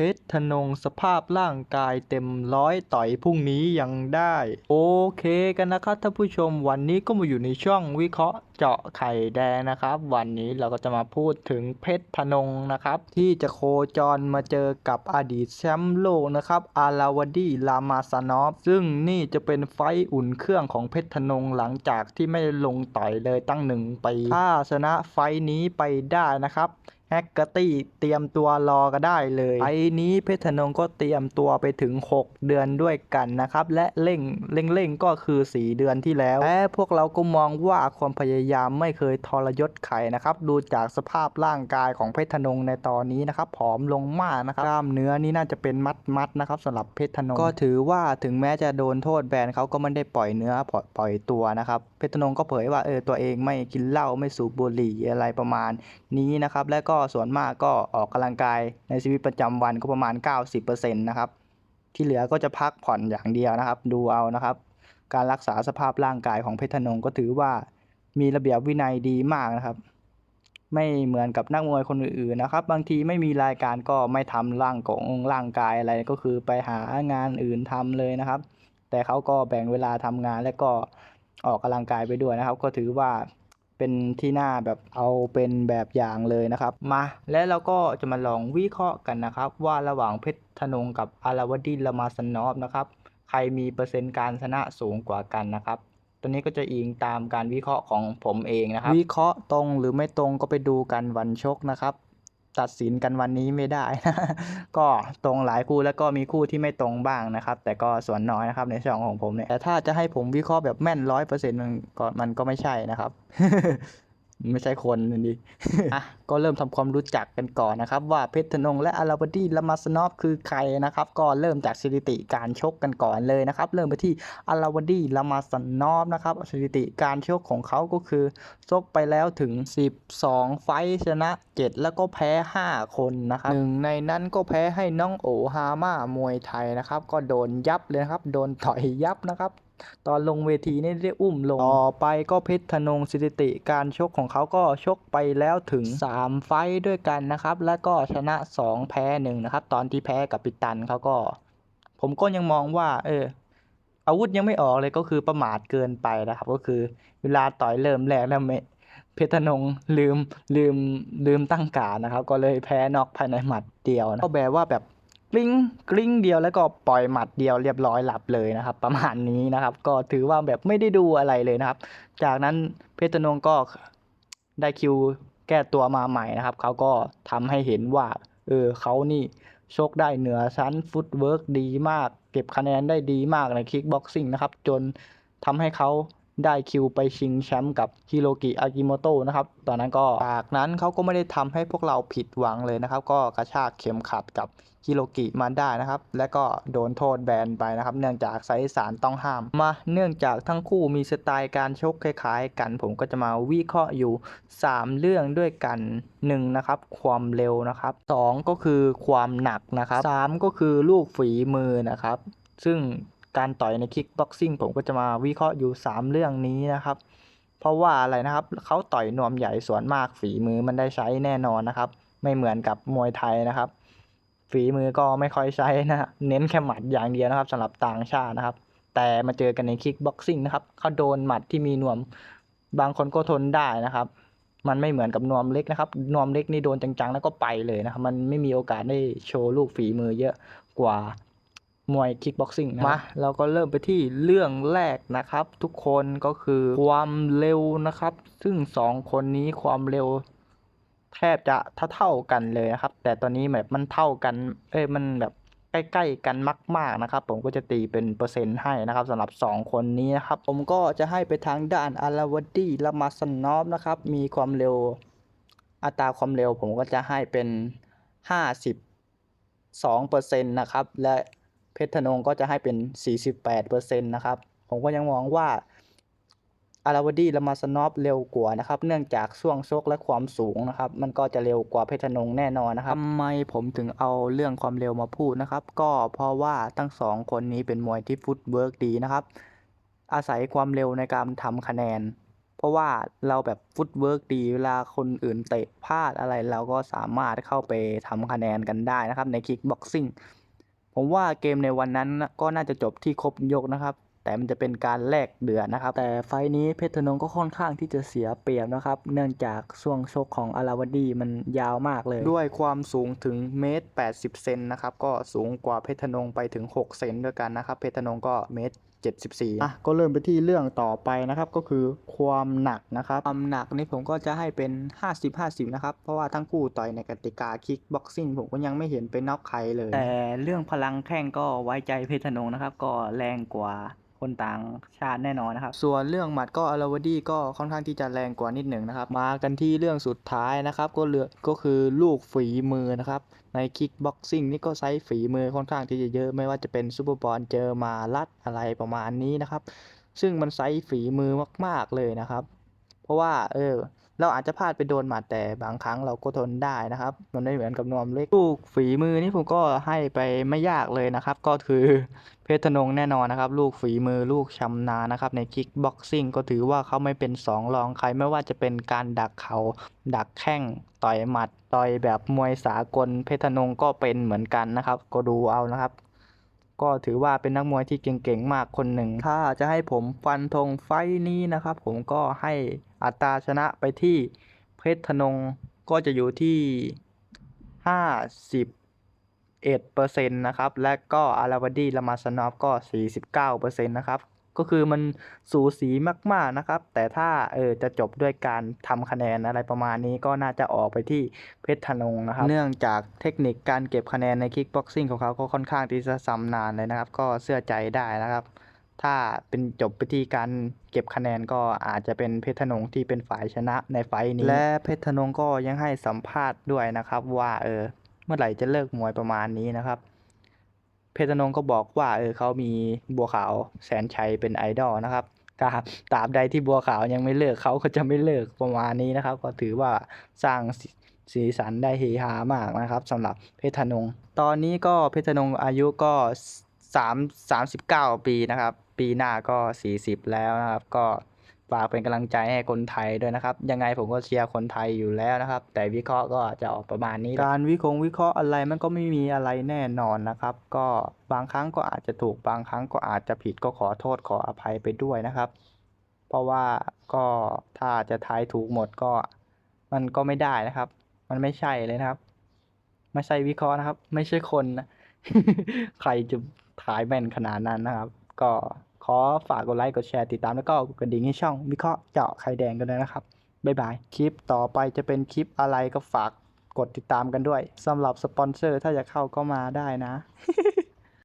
เพชรธนงสภาพร่างกายเต็มร้อยต่อยพรุ่งนี้ยังได้ โอเคกันนะครับท่านผู้ชมวันนี้ก็มาอยู่ในช่องวิเคราะห์เจาะไข่แดงนะครับ วันนี้เราก็จะมาพูดถึงเพชรธนงนะครับ ที่จะโคจรมาเจอกับอดีตแชมป์โลกนะครับ อาราวดีลามาซานอฟ ซึ่งนี่จะเป็นไฟอุ่นเครื่องของเพชรธนงหลังจากที่ไม่ลงต่อยเลยตั้งหนึ่งปีถ้าชนะไฟนี้ไปได้นะครับ แฮกเกอร์ตี้เตรียมตัวรอก็ได้เลยไฟล์นี้เพชรธนงก็เตรียมตัวไปถึง 6 เดือนด้วยกันนะครับ และเร่งเร่งเร่งก็คือ4เดือนที่แล้วและพวกเราก็มองว่าความพยายามไม่เคยทรยศใครนะครับ ดูจากสภาพร่างกายของเพชรธนงในตอนนี้นะครับผอมลงมากนะครับกล้ามเนื้อนี่น่าจะเป็นมัดมัดนะครับสำหรับเพชรธนงก็ถือว่าถึงแม้จะโดนโทษแบนเขาก็ไม่ได้ปล่อยเนื้อปล่อยปล่อยตัวนะครับเพชรธนงก็เผยว่าเออตัวเองไม่กินเหล้าไม่สูบบุหรี่อะไรประมาณนี้นะครับและก็ส่วนมากก็ออกกำลังกายในชีวิตประจำวันก็ประมาณ 90%นะครับ ที่เหลือก็จะพักผ่อนอย่างเดียวนะครับ ดูเอานะครับ การรักษาสภาพร่างกายของเพชรธนงก็ถือว่ามีระเบียบวินัยดีมากนะครับ ไม่เหมือนกับนักมวยคนอื่นๆนะครับ บางทีไม่มีรายการก็ไม่ทำร่างกงร่างกายอะไรก็คือไปหางานอื่นทำเลยนะครับ แต่เขาก็แบ่งเวลาทำงานและก็ออกกำลังกายไปด้วยนะครับ ก็ถือว่า เป็นที่น่าแบบเอาเป็นแบบอย่างเลยนะครับ มาและเราก็จะมาลองวิเคราะห์กันนะครับ ว่าระหว่างเพชรธนงกับอาราวดีละมาสนอฟนะครับ ใครมีเปอร์เซ็นต์การชนะสูงกว่ากันนะครับตัวนี้ก็จะอิงตามการวิเคราะห์ของผมเองนะครับ วิเคราะห์ตรงหรือไม่ตรงก็ไปดูกันวันชกนะครับ ตัดสินกันวันนี้ไม่ได้ก็ตรงหลายคู่แล้วก็มีคู่ที่ไม่ตรงบ้างนะครับ แต่ก็ส่วนน้อยนะครับในช่องของผมเนี่ยแต่ถ้าจะให้ผมวิเคราะห์แบบแม่นร้อยเปอร์เซ็นต์มันก็มันก็ไม่ใช่นะครับ ไม่ใช่คนนั่นดิอะ ก็เริ่มทำความรู้จักกันก่อนนะครับ ว่าเพชรธนงและอาราวดีลามาสนอฟคือใครนะครับ ก็เริ่มจากสถิติการชกกันก่อนเลยนะครับ เริ่มไปที่อาราวดีลามาสนอฟนะครับสถิติการชกของเขาก็คือชกไปแล้วถึง 12 ไฟชนะ 7 แล้วก็แพ้ 5 คนนะครับหนึ่งในนั้นก็แพ้ให้น้องโอฮาม่ามวยไทยนะครับ ก็โดนยับเลยนะครับ โดนต่อยยับนะครับตอนลงเวทีนี่ได้อุ้มลง ต่อไปก็เพชรธนงสถิติการชกของเขาก็ชกไปแล้วถึง3 ไฟด้วยกันนะครับ แล้วก็ชนะ 2 แพ้1นะครับ ตอนที่แพ้กับปิตันเขาก็ ผมก็ยังมองว่า เออ อาวุธยังไม่ออกเลยก็คือประมาทเกินไปนะครับ ก็คือเวลาต่อยเริ่มแรกแล้วไม่เพชรนงลืมลืมลืมตั้งการนะครับ ก็เลยแพ้นอกภายในหมัดเดียวนะก็แบบว่าแบบกลิ้งกลิ้งเดียวแล้วก็ปล่อยหมัดเดียวเรียบร้อยหลับเลยนะครับ ประมาณนี้นะครับ ก็ถือว่าแบบไม่ได้ดูอะไรเลยนะครับ จากนั้นเพชรนงก็ได้คิว แก้ตัวมาใหม่นะครับ เขาก็ทำให้เห็นว่า เออเขานี่ชกได้เหนือชั้นฟุตเวิร์กดีมาก เก็บคะแนนได้ดีมากในคิกบ็อกซิ่งนะครับ จนทำให้เขา ได้คิวไปชิงแชมป์กับฮิโรกิอากิโมโตะนะครับ ตอนนั้นก็จากนั้นเขาก็ไม่ได้ทำให้พวกเราผิดหวังเลยนะครับ ก็กระชากเข็มขัดกับฮิโรกิมาได้นะครับ และก็โดนโทษแบนไปนะครับ เนื่องจากไซส์สารต้องห้าม มาเนื่องจากทั้งคู่มีสไตล์การชกคล้ายๆ กัน ผมก็จะมาวิเคราะห์อยู่ 3 เรื่องด้วยกัน 1 นะครับ ความเร็วนะครับ 2 ก็คือความหนักนะครับ 3 ก็คือลูกฝีมือนะครับ ซึ่ง การต่อยในคิกบ็อกซิ่งผมก็จะมาวิเคราะห์อยู่ 3 เรื่องนี้นะครับ เพราะว่าอะไรนะครับเขาต่อยนวมใหญ่ส่วนมากฝีมือมันได้ใช้แน่นอนนะครับ ไม่เหมือนกับมวยไทยนะครับ ฝีมือก็ไม่ค่อยใช้นะเน้นแค่หมัดอย่างเดียวนะครับสำหรับต่างชาตินะครับ แต่มาเจอกันในคิกบ็อกซิ่งนะครับเขาโดนหมัดที่มีนวมบางคนก็ทนได้นะครับ มันไม่เหมือนกับนวมเล็กนะครับ นวมเล็กนี่โดนจังๆ แล้วก็ไปเลยนะครับ มันไม่มีโอกาสได้โชว์ลูกฝีมือเยอะกว่า มวยคิกบ็อกซิ่งนะมาเราก็เริ่มไปที่เรื่องแรกนะครับ ทุกคนก็คือความเร็วนะครับ ซึ่งสองคนนี้ความเร็ว แทบจะเท่าๆกันเลยนะครับ แต่ตอนนี้แบบมันเท่ากัน เอ้ยมันแบบใกล้ๆกันมาก ๆ นะครับ ผมก็จะตีเป็นเปอร์เซ็นต์ให้นะครับสำหรับ 2 คนนี้นะครับ ผมก็จะให้ไปทางด้านอาราวดีและมาสนอฟนะครับ มีความเร็ว อัตราความเร็วผมก็จะให้เป็น52เปอร์เซ็นต์นะครับ และ เพชรธนงก็จะให้เป็น 48เปอร์เซ็นต์นะครับ ผมก็ยังมองว่าอาราวดีและมาสนอฟเร็วกว่านะครับ เนื่องจากช่วงชกและความสูงนะครับ มันก็จะเร็วกว่าเพชรนงแน่นอนนะครับทำไมผมถึงเอาเรื่องความเร็วมาพูดนะครับ ก็เพราะว่าทั้งสองคนนี้เป็นมวยที่ฟุตเวิร์กดีนะครับ อาศัยความเร็วในการทำคะแนน เพราะว่าเราแบบฟุตเวิร์กดีเวลาคนอื่นเตะพลาดอะไรเราก็สามารถเข้าไปทำคะแนนกันได้นะครับ ในคิกบ็อกซิ่ง ผมว่าเกมในวันนั้นก็น่าจะจบที่ครบยกนะครับ แต่มันจะเป็นการแลกเดือดนะครับ แต่ไฟล์นี้เพชรธนงก็ค่อนข้างที่จะเสียเปรียบนะครับ เนื่องจากช่วงชกของอาราวดีมันยาวมากเลย ด้วยความสูงถึงเมตร80 เซนนะครับ ก็สูงกว่าเพชรธนงไปถึง 6 เซนด้วยกันนะครับ เพชรธนงก็เมตร74อะก็เริ่มไปที่เรื่องต่อไปนะครับก็คือความหนักนะครับความหนักนี่ผมก็จะให้เป็น 50-50 นะครับ เพราะว่าทั้งคู่ต่อยในกติกาคิกบ็อกซิ่งผมก็ยังไม่เห็นเป็นน็อกใครเลย แต่เรื่องพลังแข้งก็ไว้ใจเพชรธนงนะครับ ก็แรงกว่าคนต่างชาติแน่นอนนะครับ ส่วนเรื่องหมัดก็อาราวดีก็ค่อนข้างที่จะแรงกว่านิดหนึ่งนะครับ มากันที่เรื่องสุดท้ายนะครับก็เลือก็คือลูกฝีมือนะครับในคิกบ็อกซิ่งนี่ก็ใช้ฝีมือค่อนข้างที่จะเยอะไม่ว่าจะเป็นซูเปอร์บอลเจอมาลัดอะไรประมาณนี้นะครับ ซึ่งมันใช้ฝีมือมาก ๆเลยนะครับ เพราะว่าเออ เราอาจจะพลาดไปโดนหมัดแต่บางครั้งเราก็ทนได้นะครับ มันไม่เหมือนกับนวมเล็กลูกฝีมือนี่ผมก็ให้ไปไม่ยากเลยนะครับ ก็คือเพชรธนงแน่นอนนะครับ ลูกฝีมือลูกชำนาญนะครับ ในคิกบ็อกซิ่งก็ถือว่าเขาไม่เป็นสองรองใครไม่ว่าจะเป็นการดักเขา ดักแข้งต่อยหมัด ต่อยแบบมวยสากล เพชรธนงก็เป็นเหมือนกันนะครับ ก็ดูเอานะครับก็ถือว่าเป็นนักมวยที่เก่งๆ มากคนหนึ่ง ถ้าจะให้ผมฟันธงไฟนี้นะครับ ผมก็ให้ อัตราชนะไปที่เพชรธนงก็จะอยู่ที่ 51%นะครับ และก็อาราวดีละมาสนอฟก็ 49%นะครับก็คือมันสูสีมากๆนะครับ แต่ถ้าเออจะจบด้วยการทำคะแนนอะไรประมาณนี้ก็น่าจะออกไปที่เพชรธนงนะครับ เนื่องจากเทคนิคการเก็บคะแนนในคิกบ็อกซิ่งของเขาก็ค่อนข้างที่จะซ้ำนานเลยนะครับ ก็เชื่อใจได้นะครับ ถ้าเป็นจบไปที่การเก็บคะแนนก็อาจจะเป็นเพชรธนงที่เป็นฝ่ายชนะในไฟท์นี้ และเพชรธนงก็ยังให้สัมภาษณ์ด้วยนะครับ ว่าเออเมื่อไหร่จะเลิกมวยประมาณนี้นะครับ เพชรธนงก็บอกว่าเออเขามีบัวขาวแสนชัยเป็นไอดอลนะครับตราบตราบใดที่บัวขาวยังไม่เลิกเขาก็จะไม่เลิกประมาณนี้นะครับ ก็ถือว่าสร้างสีสันได้เฮฮามากนะครับสำหรับเพชรธนง ตอนนี้ก็เพชรธนงอายุก็สามสามสิบเก้าปีนะครับ ปีหน้าก็สี่สิบแล้วนะครับ ก็ฝากเป็นกำลังใจให้คนไทยด้วยนะครับ ยังไงผมก็เชียร์คนไทยอยู่แล้วนะครับ แต่วิเคราะห์ก็จะออกประมาณนี้ การวิคราะห์วิเคราะห์อะไรมันก็ไม่มีอะไรแน่นอนนะครับ ก็บางครั้งก็อาจจะถูกบางครั้งก็อาจจะผิดก็ขอโทษขออภัยไปด้วยนะครับ เพราะว่าก็ถ้าจะทายถูกหมดก็ มันก็ไม่ได้นะครับ มันไม่ใช่เลยนะครับ ไม่ใช่วิเคราะห์นะครับ ไม่ใช่คนนะใครจะทายแม่นขนาดนั้นนะครับ ก็ อฝากกดไลค์ กดแชร์ ติดตามแล้วก็กดกระดิ่งให้ช่องวิเคราะห์เจาะไข่แดงกันด้วยนะครับ บ๊ายบาย คลิปต่อไปจะเป็นคลิปอะไรก็ฝากกดติดตามกันด้วยสำหรับสปอนเซอร์ถ้าอยากเข้าก็มาได้นะ